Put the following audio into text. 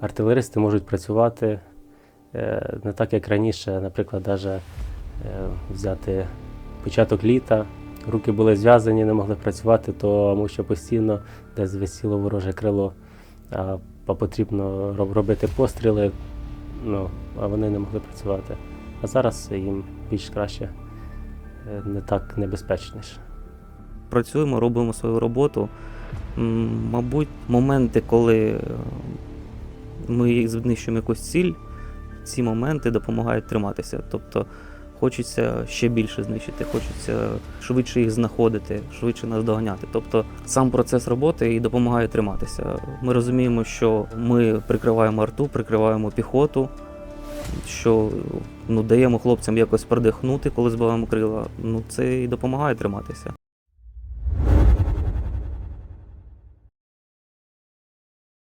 артилеристи можуть працювати е, не так, як раніше, наприклад, даже, е, взяти початок літа. Руки були зв'язані, не могли працювати, тому що постійно десь висіло вороже крило, а потрібно робити постріли, ну, а вони не могли працювати. А зараз їм більш краще, е, не так небезпечніше. працюємо, робимо свою роботу. Мабуть, моменти, коли ми знищуємо якусь ціль, ці моменти допомагають триматися. Тобто хочеться ще більше знищити, хочеться швидше їх знаходити, швидше нас доганяти. Тобто сам процес роботи і допомагає триматися. Ми розуміємо, що ми прикриваємо арту, прикриваємо піхоту. Що ну, даємо хлопцям якось продихнути, коли збиваємо крила. Ну це і допомагає триматися.